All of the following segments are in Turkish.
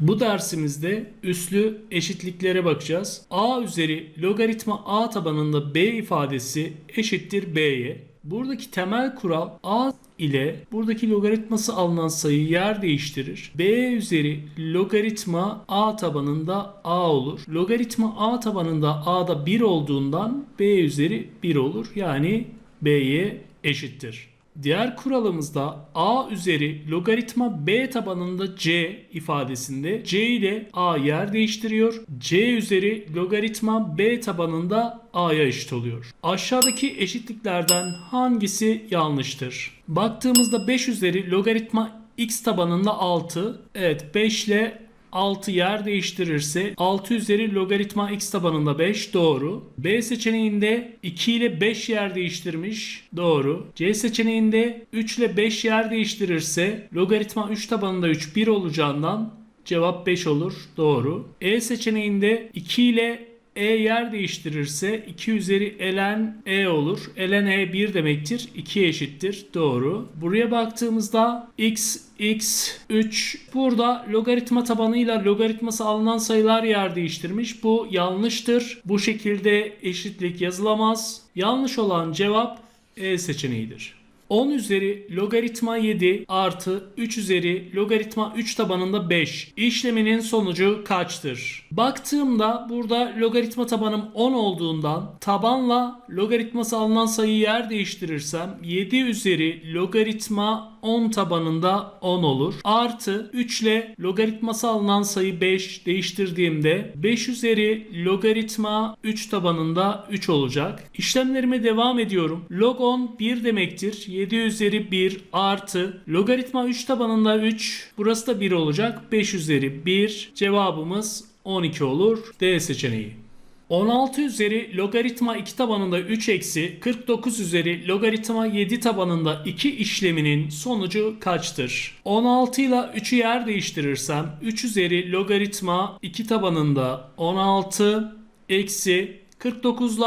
Bu dersimizde üslü eşitliklere bakacağız. a üzeri logaritma a tabanında b ifadesi eşittir b'ye. Buradaki temel kural a ile buradaki logaritması alınan sayı yer değiştirir. b üzeri logaritma a tabanında a olur. Logaritma a tabanında a'da 1 olduğundan b üzeri 1 olur. Yani b'ye eşittir. Diğer kuralımızda a üzeri logaritma b tabanında c ifadesinde c ile a yer değiştiriyor. c üzeri logaritma b tabanında a'ya eşit oluyor. Aşağıdaki eşitliklerden hangisi yanlıştır? Baktığımızda 5 üzeri logaritma x tabanında 6. Evet 5 ile 6 yer değiştirirse 6 üzeri logaritma x tabanında 5 doğru. B seçeneğinde 2 ile 5 yer değiştirmiş doğru. C seçeneğinde 3 ile 5 yer değiştirirse logaritma 3 tabanında 3 1 olacağından cevap 5 olur doğru. E seçeneğinde 2 ile e yer değiştirirse 2 üzeri ln e olur. ln e 1 demektir. 2 eşittir. Doğru. Buraya baktığımızda x x 3 burada logaritma tabanıyla logaritması alınan sayılar yer değiştirmiş. Bu yanlıştır. Bu şekilde eşitlik yazılamaz. Yanlış olan cevap E seçeneğidir. 10 üzeri logaritma 7 artı 3 üzeri logaritma 3 tabanında 5 işleminin sonucu kaçtır? Baktığımda burada logaritma tabanım 10 olduğundan tabanla logaritması alınan sayıyı yer değiştirirsem 7 üzeri logaritma 10 tabanında 10 olur. Artı 3 ile logaritması alınan sayı 5 değiştirdiğimde 5 üzeri logaritma 3 tabanında 3 olacak. İşlemlerime devam ediyorum. Log 10 1 demektir. 7 üzeri 1 artı logaritma 3 tabanında 3. Burası da 1 olacak. 5 üzeri 1. Cevabımız 12 olur. D seçeneği. 16 üzeri logaritma 2 tabanında 3 eksi 49 üzeri logaritma 7 tabanında 2 işleminin sonucu kaçtır? 16 ile 3'ü yer değiştirirsem 3 üzeri logaritma 2 tabanında 16 eksi 49 ile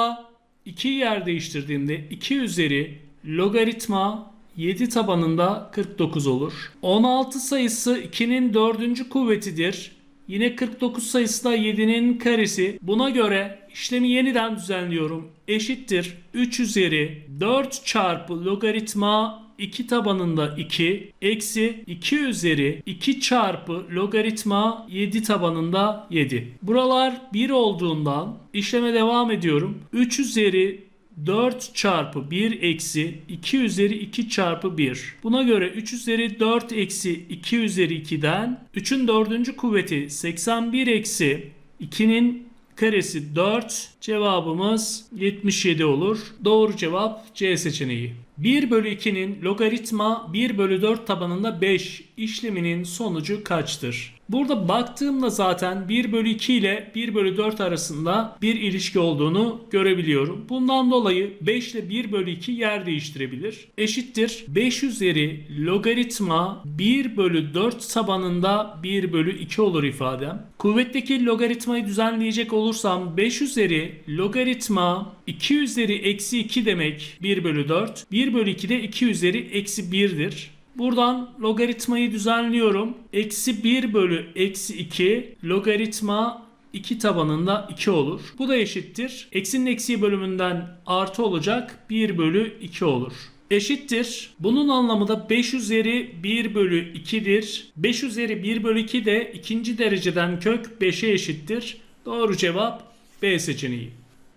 2'yi yer değiştirdiğimde 2 üzeri logaritma 7 tabanında 49 olur. 16 sayısı 2'nin 4. kuvvetidir. Yine 49 sayısı da 7'nin karesi. Buna göre işlemi yeniden düzenliyorum. Eşittir 3 üzeri 4 çarpı logaritma 2 tabanında 2 eksi 2 üzeri 2 çarpı logaritma 7 tabanında 7. Buralar 1 olduğundan işleme devam ediyorum. 3 üzeri 4 çarpı 1 eksi 2 üzeri 2 çarpı 1. Buna göre 3 üzeri 4 eksi 2 üzeri 2'den 3'ün 4. kuvveti 81 eksi 2'nin karesi 4. Cevabımız 77 olur. Doğru cevap C seçeneği. 1 bölü 2'nin logaritma 1 bölü 4 tabanında 5 işleminin sonucu kaçtır? Burada baktığımda zaten 1 bölü 2 ile 1 bölü 4 arasında bir ilişki olduğunu görebiliyorum. Bundan dolayı 5 ile 1 bölü 2 yer değiştirebilir. Eşittir 5 üzeri logaritma 1 bölü 4 tabanında 1 bölü 2 olur ifadem. Kuvvetteki logaritmayı düzenleyecek olursam 5 üzeri logaritma 2 üzeri eksi 2 demek 1 bölü 4. 1 bölü 2 de 2 üzeri eksi 1'dir. Buradan logaritmayı düzenliyorum. Eksi 1 bölü eksi 2 logaritma 2 tabanında 2 olur. Bu da eşittir. Eksinin eksiği bölümünden artı olacak 1 bölü 2 olur. Eşittir. Bunun anlamı da 5 üzeri 1 bölü 2'dir. 5 üzeri 1 bölü 2 de ikinci dereceden kök 5'e eşittir. Doğru cevap B seçeneği.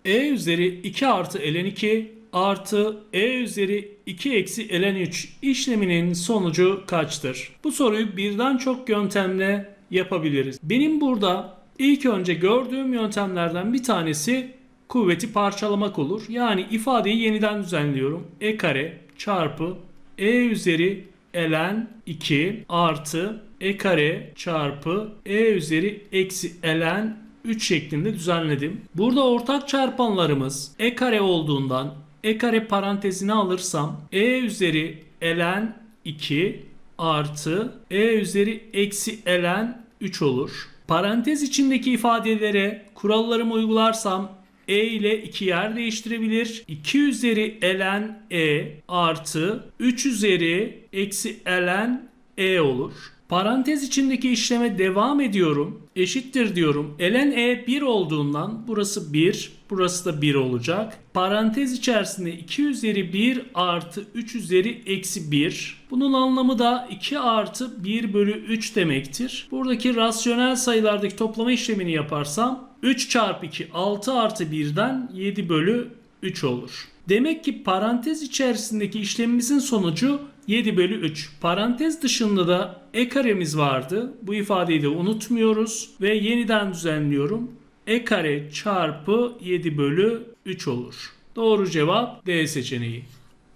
E üzeri 2 artı ln 2 artı e üzeri 2 eksi ln 3 işleminin sonucu kaçtır? Bu soruyu birden çok yöntemle yapabiliriz. Benim burada ilk önce gördüğüm yöntemlerden bir tanesi kuvveti parçalamak olur. Yani ifadeyi yeniden düzenliyorum. e kare çarpı e üzeri ln 2 artı e kare çarpı e üzeri eksi ln 3 şeklinde düzenledim. Burada ortak çarpanlarımız e kare olduğundan e kare parantezine alırsam e üzeri ln 2 artı e üzeri eksi ln 3 olur. Parantez içindeki ifadelere kurallarımı uygularsam e ile 2 yer değiştirebilir. 2 üzeri ln e artı 3 üzeri eksi ln e olur. Parantez içindeki işleme devam ediyorum. Eşittir diyorum. ln e 1 olduğundan burası 1, burası da 1 olacak. Parantez içerisinde 2 üzeri 1 artı 3 üzeri eksi 1. Bunun anlamı da 2 artı 1 bölü 3 demektir. Buradaki rasyonel sayılardaki toplama işlemini yaparsam 3 çarpı 2 6 artı 1'den 7 bölü 3 olur. Demek ki parantez içerisindeki işlemimizin sonucu 7 bölü 3. Parantez dışında da e karemiz vardı. Bu ifadeyi de unutmuyoruz ve yeniden düzenliyorum. e kare çarpı 7 bölü 3 olur. Doğru cevap D seçeneği.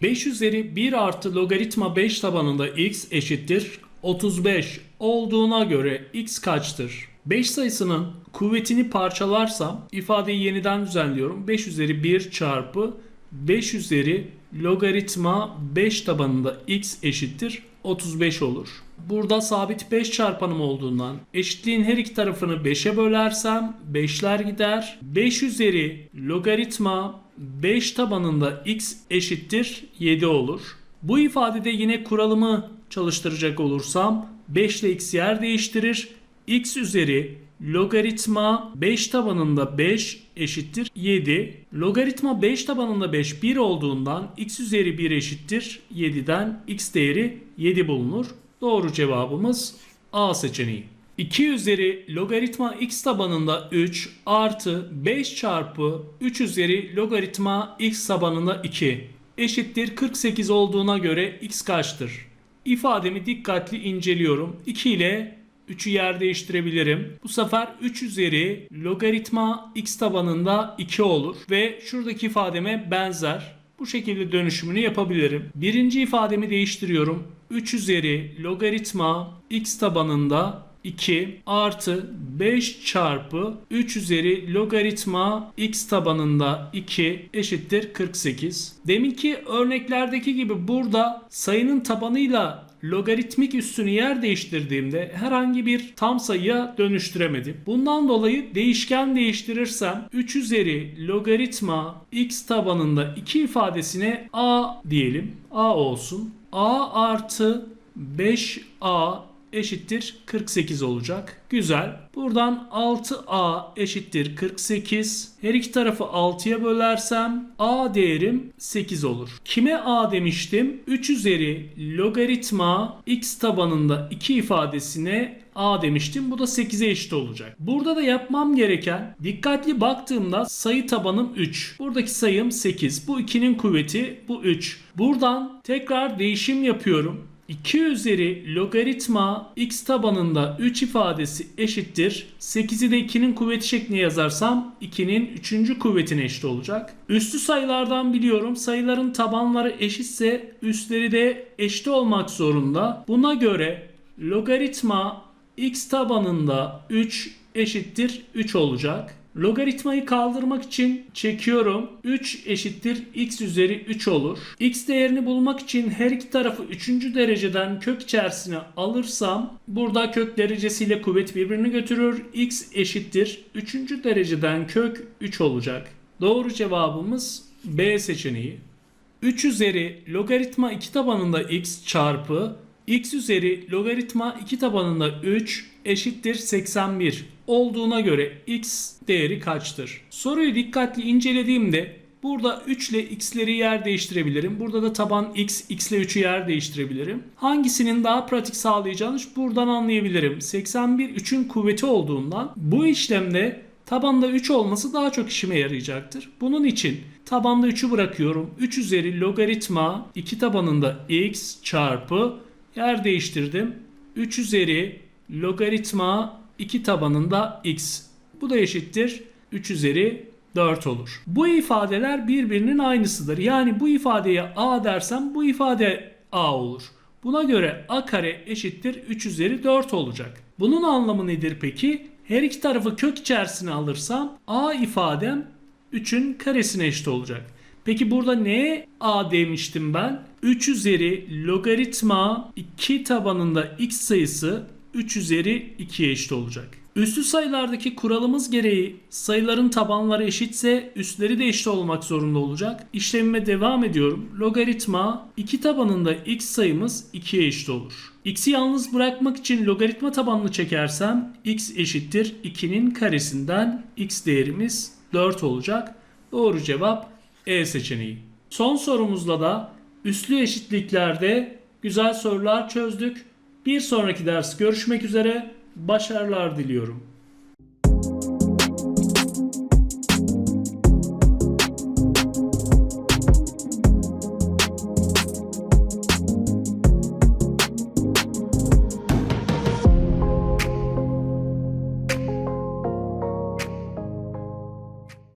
5 üzeri 1 artı logaritma 5 tabanında x eşittir 35 olduğuna göre x kaçtır? 5 sayısının kuvvetini parçalarsam ifadeyi yeniden düzenliyorum. 5 üzeri 1 çarpı 5 üzeri logaritma 5 tabanında x eşittir 35 olur. Burada sabit 5 çarpanım olduğundan eşitliğin her iki tarafını 5'e bölersem 5'ler gider. 5 üzeri logaritma 5 tabanında x eşittir 7 olur. Bu ifadede yine kuralımı çalıştıracak olursam 5 ile x yer değiştirir. x üzeri logaritma 5 tabanında 5 eşittir 7. Logaritma 5 tabanında 5 1 olduğundan x üzeri 1 eşittir 7'den x değeri 7 bulunur. Doğru cevabımız A seçeneği. 2 üzeri logaritma x tabanında 3 artı 5 çarpı 3 üzeri logaritma x tabanında 2 eşittir 48 olduğuna göre x kaçtır? İfademi dikkatli inceliyorum. 2 ile 3'ü yer değiştirebilirim. Bu sefer 3 üzeri logaritma x tabanında 2 olur ve şuradaki ifademe benzer. Bu şekilde dönüşümünü yapabilirim. Birinci ifademi değiştiriyorum. 3 üzeri logaritma x tabanında 2 artı 5 çarpı 3 üzeri logaritma x tabanında 2 eşittir 48. Deminki örneklerdeki gibi burada sayının tabanıyla logaritmik üstünü yer değiştirdiğimde herhangi bir tam sayıya dönüştüremedim. Bundan dolayı değişken değiştirirsem 3 üzeri logaritma x tabanında 2 ifadesine a diyelim. a olsun. a artı 5a eşittir 48 olacak. Güzel. Buradan 6a eşittir 48. Her iki tarafı 6'ya bölersem a değerim 8 olur. Kime a demiştim? 3 üzeri logaritma x tabanında 2 ifadesine a demiştim. Bu da 8'e eşit olacak. Burada da yapmam gereken dikkatli baktığımda sayı tabanım 3. Buradaki sayım 8. Bu 2'nin kuvveti bu 3. Buradan tekrar değişim yapıyorum. 2 üzeri logaritma x tabanında 3 ifadesi eşittir. 8'i de 2'nin kuvveti şeklinde yazarsam 2'nin 3. kuvvetine eşit olacak. Üstü sayılardan biliyorum sayıların tabanları eşitse üstleri de eşit olmak zorunda. Buna göre logaritma x tabanında 3 eşittir 3 olacak. Logaritmayı kaldırmak için çekiyorum. 3 eşittir x üzeri 3 olur. x değerini bulmak için her iki tarafı 3. dereceden kök içerisine alırsam burada kök derecesiyle kuvvet birbirini götürür. x eşittir 3. dereceden kök 3 olacak. Doğru cevabımız B seçeneği. 3 üzeri logaritma 2 tabanında x çarpı x üzeri logaritma 2 tabanında 3 eşittir 81 olduğuna göre x değeri kaçtır? Soruyu dikkatli incelediğimde burada 3 ile x'leri yer değiştirebilirim. Burada da taban x, x ile 3'ü yer değiştirebilirim. Hangisinin daha pratik sağlayacağını buradan anlayabilirim. 81 3'ün kuvveti olduğundan bu işlemde tabanda 3 olması daha çok işime yarayacaktır. Bunun için tabanda 3'ü bırakıyorum. 3 üzeri logaritma 2 tabanında x çarpı yer değiştirdim. 3 üzeri logaritma 2 tabanında x. Bu da eşittir 3 üzeri 4 olur. Bu ifadeler birbirinin aynısıdır. Yani bu ifadeye a dersem bu ifade a olur. Buna göre a kare eşittir 3 üzeri 4 olacak. Bunun anlamı nedir peki? Her iki tarafı kök içerisine alırsam a ifadem 3'ün karesine eşit olacak. Peki burada neye a demiştim ben? 3 üzeri logaritma 2 tabanında x sayısı 3 üzeri 2'ye eşit olacak. Üslü sayılardaki kuralımız gereği sayıların tabanları eşitse üstleri de eşit olmak zorunda olacak. İşlemime devam ediyorum. Logaritma 2 tabanında x sayımız 2'ye eşit olur. x'i yalnız bırakmak için logaritma tabanını çekersem x eşittir 2'nin karesinden x değerimiz 4 olacak. Doğru cevap E seçeneği. Son sorumuzla da üslü eşitliklerde güzel sorular çözdük. Bir sonraki ders görüşmek üzere. Başarılar diliyorum.